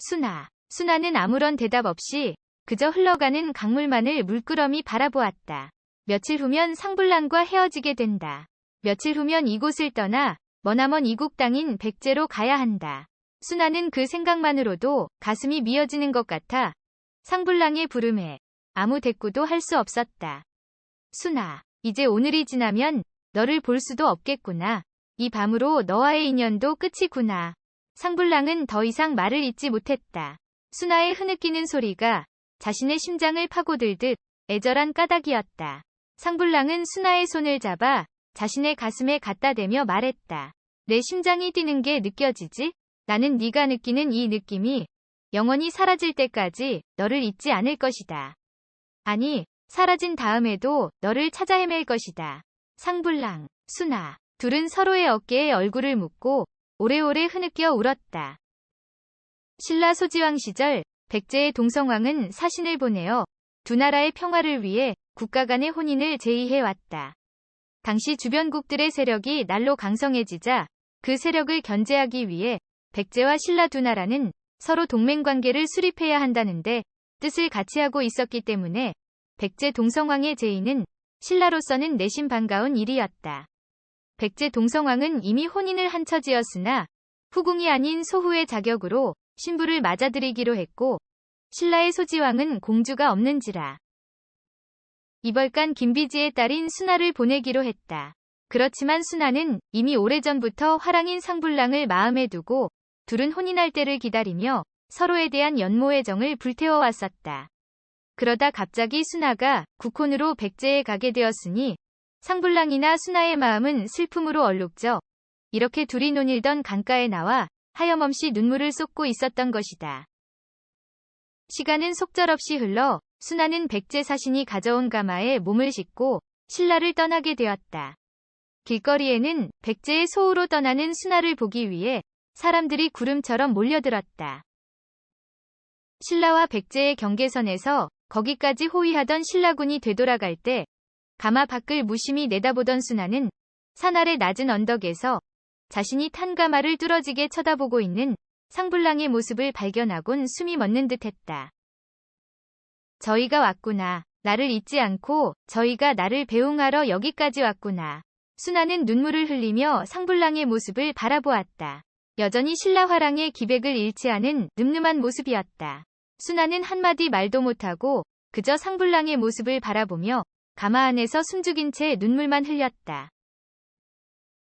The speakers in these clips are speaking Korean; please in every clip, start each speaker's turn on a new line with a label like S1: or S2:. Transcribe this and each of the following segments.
S1: 순아. 순아는 아무런 대답 없이 그저 흘러가는 강물만을 물끄러미 바라보았다. 며칠 후면 상불랑과 헤어지게 된다. 며칠 후면 이곳을 떠나 머나먼 이국 땅인 백제로 가야 한다. 순아는 그 생각만으로도 가슴이 미어지는 것 같아 상불랑의 부름에 아무 대꾸도 할 수 없었다. 순아, 이제 오늘이 지나면 너를 볼 수도 없겠구나. 이 밤으로 너와의 인연도 끝이구나. 상불랑은 더 이상 말을 잇지 못했다. 순아의 흐느끼는 소리가 자신의 심장을 파고들듯 애절한 까닭이었다. 상불랑은 순아의 손을 잡아 자신의 가슴에 갖다 대며 말했다. 내 심장이 뛰는 게 느껴지지? 나는 네가 느끼는 이 느낌이 영원히 사라질 때까지 너를 잊지 않을 것이다. 아니, 사라진 다음에도 너를 찾아 헤맬 것이다. 상불랑, 순아, 둘은 서로의 어깨에 얼굴을 묻고 오래오래 흐느껴 울었다. 신라 소지왕 시절 백제의 동성왕은 사신을 보내어 두 나라의 평화를 위해 국가 간의 혼인을 제의해왔다. 당시 주변국들의 세력이 날로 강성해지자 그 세력을 견제하기 위해 백제와 신라 두 나라는 서로 동맹관계를 수립해야 한다는데 뜻을 같이 하고 있었기 때문에 백제 동성왕의 제의는 신라로서는 내심 반가운 일이었다. 백제 동성왕은 이미 혼인을 한 처지였으나 후궁이 아닌 소후의 자격으로 신부를 맞아들이기로 했고 신라의 소지왕은 공주가 없는지라 이벌간 김비지의 딸인 순아를 보내기로 했다. 그렇지만 순아는 이미 오래전부터 화랑인 상불랑을 마음에 두고 둘은 혼인할 때를 기다리며 서로에 대한 연모의 정을 불태워왔었다. 그러다 갑자기 순아가 국혼으로 백제에 가게 되었으니 상불랑이나 순아의 마음은 슬픔으로 얼룩져 이렇게 둘이 논일던 강가에 나와 하염없이 눈물을 쏟고 있었던 것이다. 시간은 속절없이 흘러 순아는 백제 사신이 가져온 가마에 몸을 싣고 신라를 떠나게 되었다. 길거리에는 백제의 소우로 떠나는 순아를 보기 위해 사람들이 구름처럼 몰려들었다. 신라와 백제의 경계선에서 거기까지 호위하던 신라군이 되돌아갈 때 가마 밖을 무심히 내다보던 순아는 산 아래 낮은 언덕에서 자신이 탄 가마를 뚫어지게 쳐다보고 있는 상불랑의 모습을 발견하곤 숨이 멎는 듯했다. 저희가 왔구나. 나를 잊지 않고 저희가 나를 배웅하러 여기까지 왔구나. 순아는 눈물을 흘리며 상불랑의 모습을 바라보았다. 여전히 신라화랑의 기백을 잃지 않은 늠름한 모습이었다. 순아는 한마디 말도 못하고 그저 상불랑의 모습을 바라보며 가마 안에서 숨죽인 채 눈물만 흘렸다.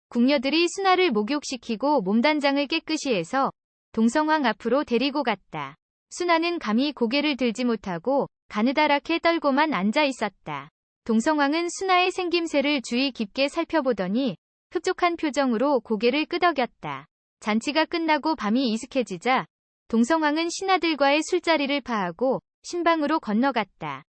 S1: 궁녀들이 순아를 목욕시키고 몸단장을 깨끗이 해서 동성왕 앞으로 데리고 갔다. 순아는 감히 고개를 들지 못하고 가느다랗게 떨고만 앉아 있었다. 동성왕은 순아의 생김새를 주의 깊게 살펴보더니 흡족한 표정으로 고개를 끄덕였다. 잔치가 끝나고 밤이 이슥해지자 동성왕은 신하들과의 술자리를 파하고 신방으로 건너갔다.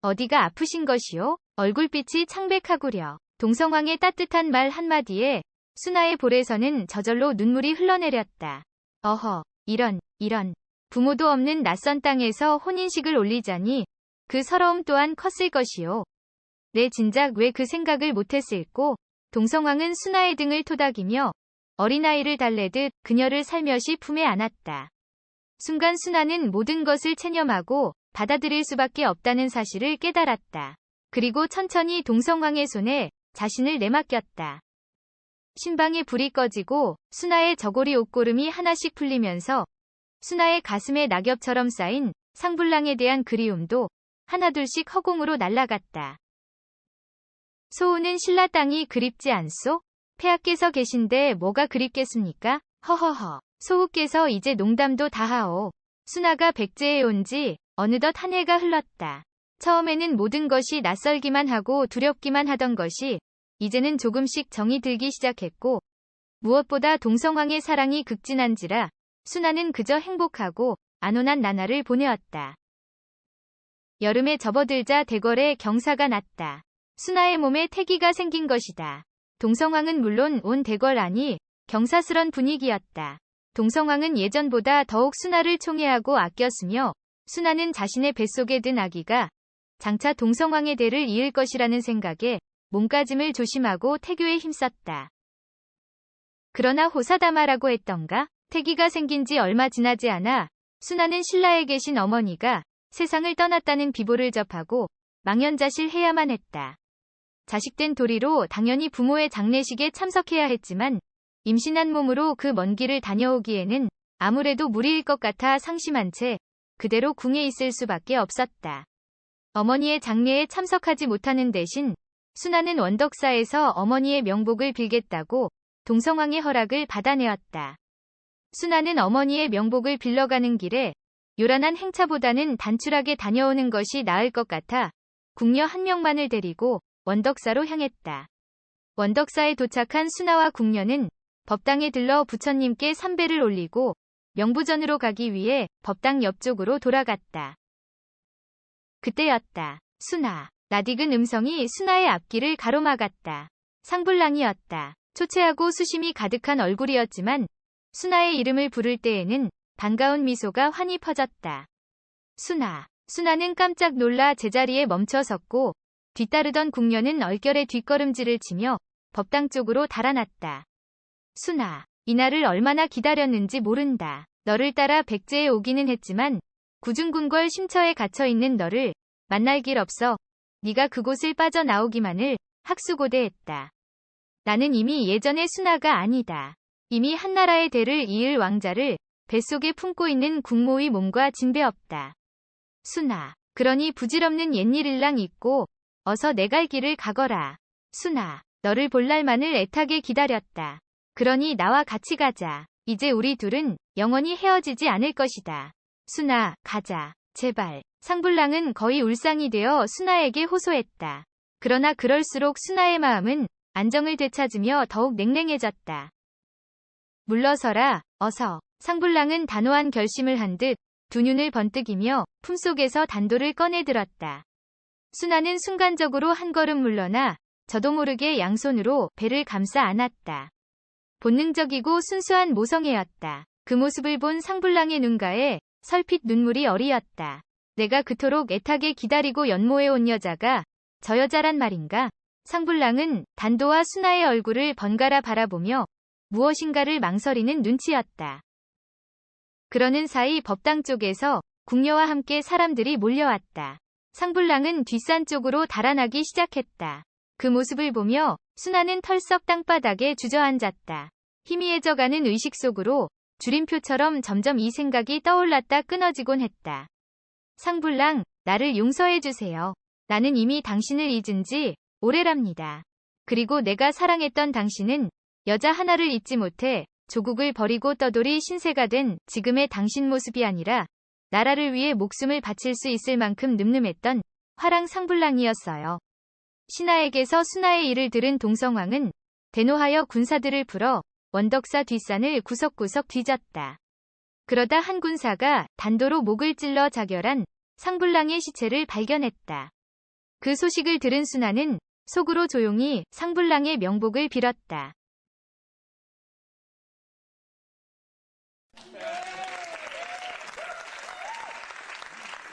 S1: 어디가 아프신 것이요? 얼굴빛이 창백하구려. 동성왕의 따뜻한 말 한마디에 순아의 볼에서는 저절로 눈물이 흘러내렸다. 어허, 이런, 이런. 부모도 없는 낯선 땅에서 혼인식을 올리자니 그 서러움 또한 컸을 것이요. 내 진작 왜 그 생각을 못했을꼬? 동성왕은 순아의 등을 토닥이며 어린아이를 달래듯 그녀를 살며시 품에 안았다. 순간 순아는 모든 것을 체념하고 받아들일 수밖에 없다는 사실을 깨달았다. 그리고 천천히 동성왕의 손에 자신을 내맡겼다. 신방에 불이 꺼지고 순아의 저고리 옷고름이 하나씩 풀리면서 순아의 가슴에 낙엽처럼 쌓인 상불랑에 대한 그리움도 하나둘씩 허공으로 날아갔다. 소우는 신라 땅이 그립지 않소? 폐하께서 계신데 뭐가 그립겠습니까? 허허허. 소우께서 이제 농담도 다하오. 순아가 백제에 온 지 어느덧 한 해가 흘렀다. 처음에는 모든 것이 낯설기만 하고 두렵기만 하던 것이 이제는 조금씩 정이 들기 시작했고 무엇보다 동성왕의 사랑이 극진한지라 순아는 그저 행복하고 안온한 나날을 보내었다. 여름에 접어들자 대궐에 경사가 났다. 순아의 몸에 태기가 생긴 것이다. 동성왕은 물론 온 대궐 안이 경사스런 분위기였다. 동성왕은 예전보다 더욱 순아를 총애하고 아꼈으며 순아는 자신의 뱃속에 든 아기가 장차 동성왕의 대를 이을 것이라는 생각에 몸가짐을 조심하고 태교에 힘썼다. 그러나 호사다마라고 했던가 태기가 생긴 지 얼마 지나지 않아 순하는 신라에 계신 어머니가 세상을 떠났다는 비보를 접하고 망연자실해야만 했다. 자식된 도리로 당연히 부모의 장례식에 참석해야 했지만 임신한 몸으로 그 먼 길을 다녀오기에는 아무래도 무리일 것 같아 상심한 채 그대로 궁에 있을 수밖에 없었다. 어머니의 장례에 참석하지 못하는 대신 순하는 원덕사에서 어머니의 명복을 빌겠다고 동성왕의 허락을 받아내었다. 순하는 어머니의 명복을 빌러가는 길에 요란한 행차보다는 단출하게 다녀오는 것이 나을 것 같아 궁녀 한 명만을 데리고 원덕사로 향했다. 원덕사에 도착한 순하와 궁녀는 법당에 들러 부처님께 삼배를 올리고 명부전으로 가기 위해 법당 옆쪽으로 돌아갔다. 그때였다. 순하. 낯익은 음성이 순하의 앞길을 가로막았다. 상불랑이었다. 초췌하고 수심이 가득한 얼굴이었지만 순하의 이름을 부를 때에는 반가운 미소가 환히 퍼졌다. 순하. 순하는 깜짝 놀라 제자리에 멈춰 섰고 뒤따르던 궁녀는 얼결에 뒷걸음질을 치며 법당 쪽으로 달아났다. 순하. 이날을 얼마나 기다렸는지 모른다. 너를 따라 백제에 오기는 했지만 구중궁궐 심처에 갇혀있는 너를 만날 길 없어 네가 그곳을 빠져나오기만을 학수고대했다. 나는 이미 예전의 순하가 아니다. 이미 한나라의 대를 이을 왕자를 뱃속에 품고 있는 국모의 몸과 진배없다. 순하, 그러니 부질없는 옛일일랑 잊고 어서 내 갈 길을 가거라. 순하, 너를 볼 날만을 애타게 기다렸다. 그러니 나와 같이 가자. 이제 우리 둘은 영원히 헤어지지 않을 것이다. 순하, 가자. 제발. 상불랑은 거의 울상이 되어 순하에게 호소했다. 그러나 그럴수록 순하의 마음은 안정을 되찾으며 더욱 냉랭해졌다. 물러서라, 어서. 상불랑은 단호한 결심을 한 듯 두 눈을 번뜩이며 품속에서 단도를 꺼내들었다. 순하는 순간적으로 한 걸음 물러나 저도 모르게 양손으로 배를 감싸 안았다. 본능적이고 순수한 모성애였다. 그 모습을 본 상불랑의 눈가에 설핏 눈물이 어리었다. 내가 그토록 애타게 기다리고 연모해온 여자가 저 여자란 말인가? 상불랑은 단도와 순하의 얼굴을 번갈아 바라보며 무엇인가를 망설이는 눈치였다. 그러는 사이 법당 쪽에서 궁녀와 함께 사람들이 몰려왔다. 상불랑은 뒷산 쪽으로 달아나기 시작했다. 그 모습을 보며 순하는 털썩 땅바닥에 주저앉았다. 희미해져가는 의식 속으로 줄임표처럼 점점 이 생각이 떠올랐다 끊어지곤 했다. 상불랑, 나를 용서해주세요. 나는 이미 당신을 잊은 지 오래랍니다. 그리고 내가 사랑했던 당신은 여자 하나를 잊지 못해 조국을 버리고 떠돌이 신세가 된 지금의 당신 모습이 아니라 나라를 위해 목숨을 바칠 수 있을 만큼 늠름했던 화랑 상불랑이었어요. 신하에게서 순하의 일을 들은 동성왕은 대노하여 군사들을 풀어 원덕사 뒷산을 구석구석 뒤졌다. 그러다 한 군사가 단도로 목을 찔러 자결한 상불랑의 시체를 발견했다. 그 소식을 들은 순하는 속으로 조용히 상불랑의 명복을 빌었다.